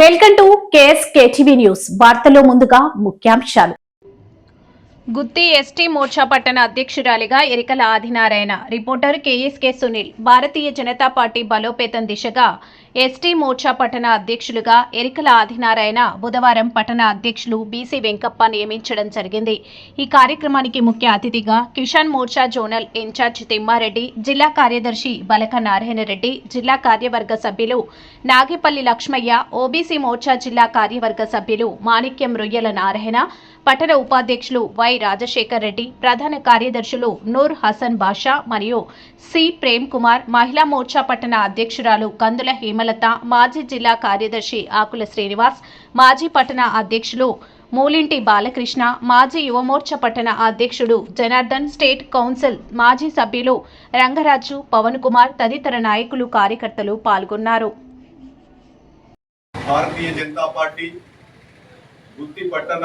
Welcome to KS KTV news. వార్తలో ముందుగా ముఖ్యాంశాలు. గుత్తి ఎస్టీ మోర్చా పట్టణ అధ్యక్షురాలిగా Erikala Adinarayana reporter KSK Sunil Bharatiya Janata Party బలోపేతం దిశగా ఎస్టీ మోర్చా పట్టణ అధ్యక్షులుగా ఎరికల ఆదినారాయణ బుధవారం పట్టణ అధ్యక్షులు బీసీ వెంకప్ప నియమించడం జరిగింది. ఈ కార్యక్రమానికి ముఖ్య అతిథిగా కిషాన్ మోర్చా జోనల్ ఇన్ఛార్జ్ తిమ్మారెడ్డి జిల్లా కార్యదర్శి బలక నారాయణరెడ్డి జిల్లా కార్యవర్గ సభ్యులు నాగిపల్లి లక్ష్మయ్య ఓబీసీ మోర్చా జిల్లా కార్యవర్గ సభ్యులు మాణిక్యం రొయ్యల నారాయణ పట్టణ ఉపాధ్యక్షులు వై రాజశేఖర్ రెడ్డి ప్రధాన కార్యదర్శులు నూర్ హసన్ బాషా మరియు సి ప్రేమ్ కుమార్ మహిళా మోర్చా పట్టణ అధ్యక్షురాలు కందుల హేమ హేమలత మాజీ జిల్లా కార్యదర్శి ఆకుల శ్రీనివాస్ మాజీ పట్టణ అధ్యక్షులు మూలింటి బాలకృష్ణ మాజీ యువమోర్చా పట్టణ అధ్యక్షుడు జనార్దన్ స్టేట్ కౌన్సిల్ మాజీ సభ్యులు రంగరాజు పవన్ కుమార్ తదితర నాయకులు కార్యకర్తలు పాల్గొన్నారు. భారతీయ జనతా పార్టీ గుత్తి పట్టణ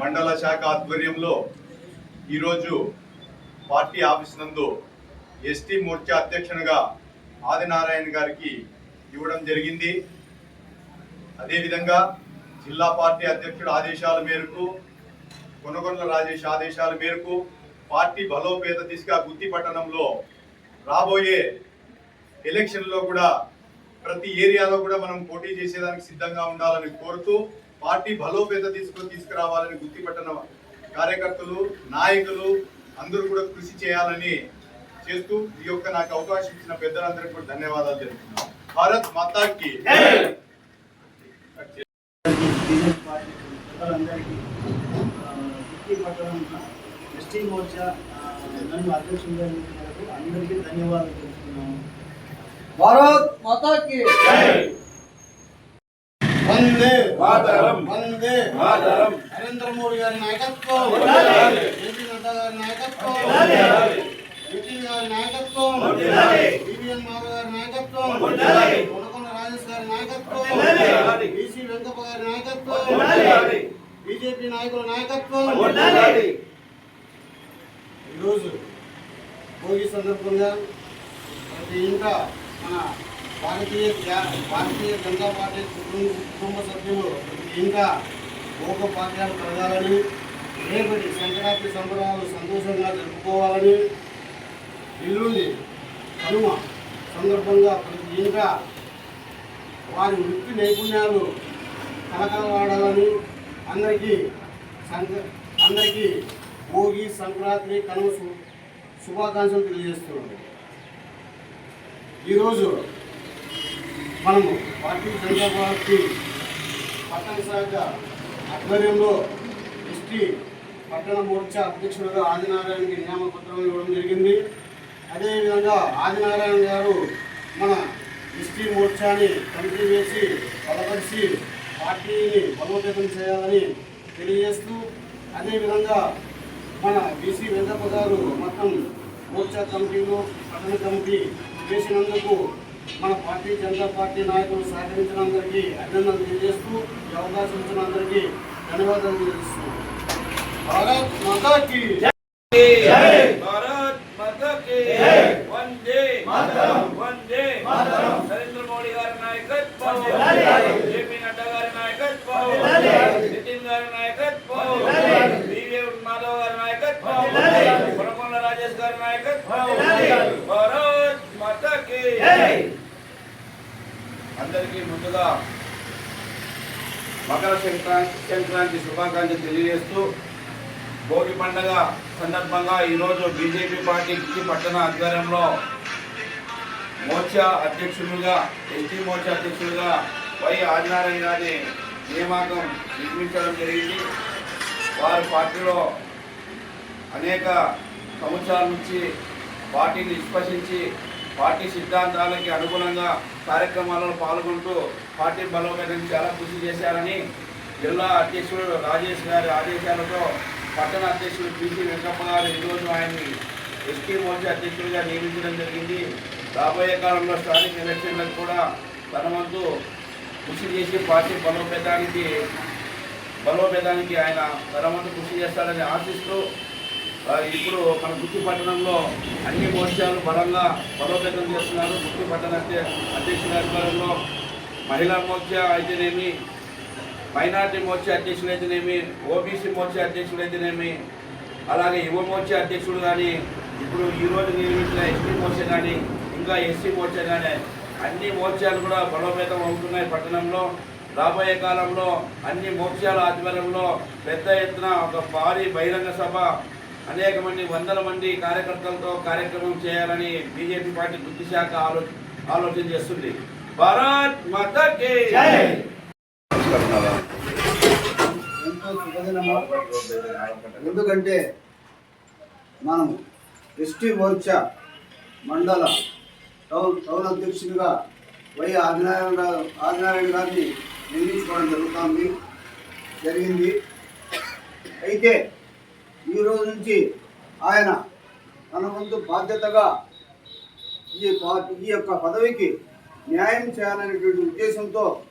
మండల శాఖ ఆధ్వర్యంలో ఈరోజు పార్టీ ఆఫీస్ నందు ఎస్టీ మోర్చా అధ్యక్షునిగా ఆదినారాయణ గారికి ఇవ్వడం జరిగింది. అదేవిధంగా జిల్లా పార్టీ అధ్యక్షుడు ఆదేశాల మేరకు కొనగొండ్ల రాజేష్ ఆదేశాల మేరకు పార్టీ బలోపేత దిశగా గుత్తి పట్టణంలో రాబోయే ఎలక్షన్లో కూడా ప్రతి ఏరియాలో కూడా మనం పోటీ చేసేదానికి సిద్ధంగా ఉండాలని కోరుతూ పార్టీ బలోపేత దిశగా తీసుకురావాలని గుర్తిపట్టిన కార్యకర్తలు నాయకులు అందరూ కూడా కృషి చేయాలని చేస్తూ ఈ యొక్క నాకు అవకాశం ఇచ్చిన పెద్దలందరికీ కూడా ధన్యవాదాలు తెలుపుతున్నాను భారత్ మాతాకి బీజేపీ పార్టీ ప్రజలందరికీ ఫిఫ్టీ పట్టణం ఎస్టీ మోర్చా ఆ, నన్ను అధ్యక్షులుగా ఎన్నుకున్నందుకు అందరికీ ధన్యవాదాలు తెలుపుతున్నాను భారత్ మాతా కి వందే మాతరం. వందే మాతరం. నరేంద్ర మోడీ గారి నాయకత్వం వర్ధిల్లాలి. జేపీ నడ్డా గారి నాయకత్వం గారి నాయకత్వం మాధవ్ గారి నాయకత్వం వర్ధిల్లాలి. కొనకొండ రాజేష్ గారి నాయకత్వం వర్ధిల్లాలి. బీసీ వెంకప్ప గారి నాయకత్వం. బీజేపీ నాయకుల నాయకత్వం. ఈరోజు భోగి సందర్భంగా ప్రతి ఇంట మన భారతీయ భారతీయ జనతా పార్టీ కుటుంబ సభ్యులు ఇంట భోగ పాఠ్యాలు కలగాలని రేపటి సంక్రాంతి సంబరాలు సంతోషంగా జరుపుకోవాలని ఎల్లుండి కనుమ సందర్భంగా ప్రతి ఇంట వారి వృత్తి నైపుణ్యాలు కలకలవాడాలని అందరికీ సంక అందరికీ భోగి సంక్రాంతి కనుమ శు- శుభాకాంక్షలు తెలియజేస్తున్నాను ఈరోజు మనము భారతీయ జనతా పార్టీ పట్టణ శాఖ ఆధ్వర్యంలో ఎస్టీ పట్టణ మోర్చా అధ్యక్షుడుగా ఆదినారాయణకి నియామక పత్రం ఇవ్వడం జరిగింది. అదేవిధంగా ఆదినారాయణ గారు మన ఎస్టీ మోర్చాని కమిటీ వేసి బలపరిచి పార్టీని బలోపేతం చేయాలని తెలియజేస్తూ అదేవిధంగా మన బీసీ వెంకప్ప గారు మొత్తం మోర్చా కమిటీలో పట్టణ కమిటీ చేసినందుకు మన పార్టీ జనతా పార్టీ నాయకులు సహకరించిన అందరికీ అభినందనలు తెలియజేస్తూ ఈ అవకాశం ఇచ్చిన అందరికీ ధన్యవాదాలు తెలియజేస్తున్నాను భారత్ మాతాకి భారత్ మాతా కి వందే వందే నరేంద్ర మోడీ గారి నాయకత్వం జేపీ నడ్డా గారి నాయకత్వం నితిన్ గారి నాయకత్వం బివి మాధవ్ గారి నాయకత్వం కొనకొండ రాజేష్ గారి నాయకత్వం భారత్ మాతా కి అందరికీ ముందుగా మకర సంక్రాంతి సంక్రాంతి శుభాకాంక్షలు తెలియజేస్తూ భోగి పండగ సందర్భంగా ఈరోజు బీజేపీ పార్టీ పట్టణ ఆధ్వర్యంలో మోర్చా అధ్యక్షులుగా ఎస్టీ మోర్చా అధ్యక్షులుగా వై ఆదినారాయణ గారిని నియామకం నిర్మించడం జరిగింది. వారి పార్టీలో అనేక సంవత్సరాల నుంచి పార్టీని విశ్వసించి పార్టీ సిద్ధాంతాలకి అనుగుణంగా కార్యక్రమాలలో పాల్గొంటూ పార్టీ బలోపేతం చాలా కృషి చేశారని జిల్లా అధ్యక్షుడు రాజేష్ గారి ఆదేశాలతో పట్టణ అధ్యక్షుడు పిసి వెంకప్ప గారు ఈరోజు ఆయన్ని ఎస్టీ మోర్చా అధ్యక్షుడిగా నియమించడం జరిగింది. రాబోయే కాలంలో స్థానిక ఎలక్షన్లకు కూడా తన వంతు కృషి చేసి పార్టీ బలోపేతానికి బలోపేతానికి ఆయన తన వంతు కృషి చేస్తారని ఆశిస్తూ ఇప్పుడు మన గుత్తి పట్టణంలో అన్ని మోర్చాలు బలంగా బలోపేతం చేస్తున్నారు. గుత్తి పట్టణ అధ్యక్షుల ఆధ్వర్యంలో మహిళా మోర్చా అయితేనేమి మైనార్టీ మోర్చా అధ్యక్షులు అయితేనేమి ఓబీసీ మోర్చా అధ్యక్షులు అయితేనేమి అలాగే యువ మోర్చా అధ్యక్షుడు కానీ ఇప్పుడు ఈరోజు నిర్మించిన ఎస్టీ మోర్చా కానీ ఇంకా ఎస్సీ మోర్చా కానీ అన్ని మోర్చాలు కూడా బలోపేతం అవుతున్నాయి పట్టణంలో. రాబోయే కాలంలో అన్ని మోర్చాల ఆధ్వర్యంలో పెద్ద ఎత్తున ఒక భారీ బహిరంగ సభ అనేక మంది వందల మంది కార్యకర్తలతో కార్యక్రమం చేయాలని బీజేపీ పార్టీ బుద్ధి శాఖ ఆలో ఆలోచన చేస్తుంది. భారత్ మాతకి శుభదినము ఎందుకంటే మనం ఎస్టీ మోర్చా మండల టౌన్ టౌన్ అధ్యక్షుడిగా వై ఆదినారాయణ ఆదినారాయణ గారిని నియమించుకోవడం జరుగుతుంది జరిగింది. అయితే ఈ రోజు నుంచి ఆయన తన వంతు బాధ్యతగా ఈ పా- ఈ యొక్క పదవికి న్యాయం చేయాలనేటువంటి ఉద్దేశంతో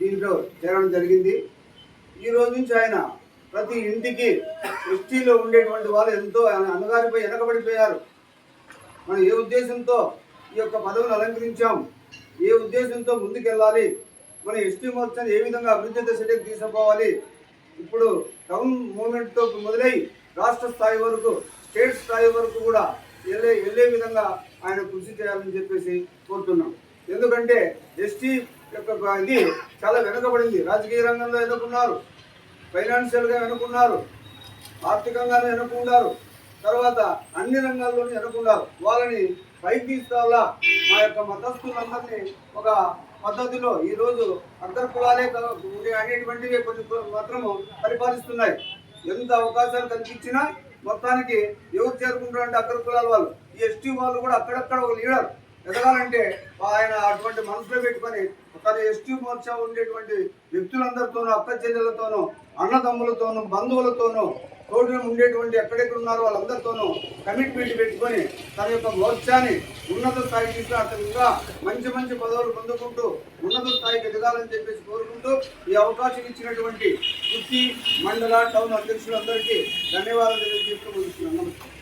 దీంట్లో చేరడం జరిగింది. ఈ రోజు నుంచి ఆయన ప్రతి ఇంటికి ఎస్టీలో ఉండేటువంటి వాళ్ళు ఎంతో ఆయన అన్నగారిపై వెనకబడిపోయారు. మనం ఏ ఉద్దేశంతో ఈ యొక్క పదవిని అలంకరించాం? ఏ ఉద్దేశంతో ముందుకెళ్ళాలి? మన ఎస్టీ మోర్చాని ఏ విధంగా అభివృద్ధి దశలోకి తీసుకుపోవాలి? ఇప్పుడు టౌన్ మూమెంట్తో మొదలై రాష్ట్ర స్థాయి వరకు స్టేట్ స్థాయి వరకు కూడా వెళ్ళే వెళ్ళే విధంగా ఆయన కృషి చేయాలని చెప్పేసి కోరుతున్నాం. ఎందుకంటే ఎస్టీ యొక్క ఇది చాలా వెనుకబడింది. రాజకీయ రంగంలో వెనుకున్నారు ఫైనాన్షియల్గా వెనుకున్నారు ఆర్థికంగానే వెనుకున్నారు తర్వాత అన్ని రంగాల్లోనూ వెనుకున్నారు వాళ్ళని పైకి తీసుకోవాలా మా యొక్క మతస్థులందరినీ ఒక పద్ధతిలో ఈరోజు అగ్ర అనేటువంటివి కొన్ని మాత్రము పరిపాలిస్తున్నాయి. ఎంత అవకాశాలు కల్పించినా మొత్తానికి ఎవరు చేరుకుంటారంటే అగ్ర కులాల వాళ్ళు ఈ ఎస్టీ వాళ్ళు కూడా అక్కడక్కడ ఒక లీడర్. ఎదగాలంటే ఆయన అటువంటి మనసులో పెట్టుకొని తన ఎస్టీ మోర్చా ఉండేటువంటి వ్యక్తులందరితోనూ అక్క చెల్లెలతోనూ అన్నదమ్ములతోనూ బంధువులతోనూ తోడుగా ఉండేటువంటి ఎక్కడెక్కడ ఉన్నారో వాళ్ళందరితోనూ కమిట్మెంట్ పెట్టుకొని తన యొక్క మోర్చాని ఉన్నత స్థాయికి తీసుకుని ఇంకా మంచి మంచి పదవులు పొందుకుంటూ ఉన్నత స్థాయికి ఎదగాలని చెప్పేసి కోరుకుంటూ ఈ అవకాశం ఇచ్చినటువంటి వృత్తి మండల టౌన్ అధ్యక్షులందరికీ ధన్యవాదాలు తెలియజేస్తూ ముగిస్తున్నాను. నమస్కారం.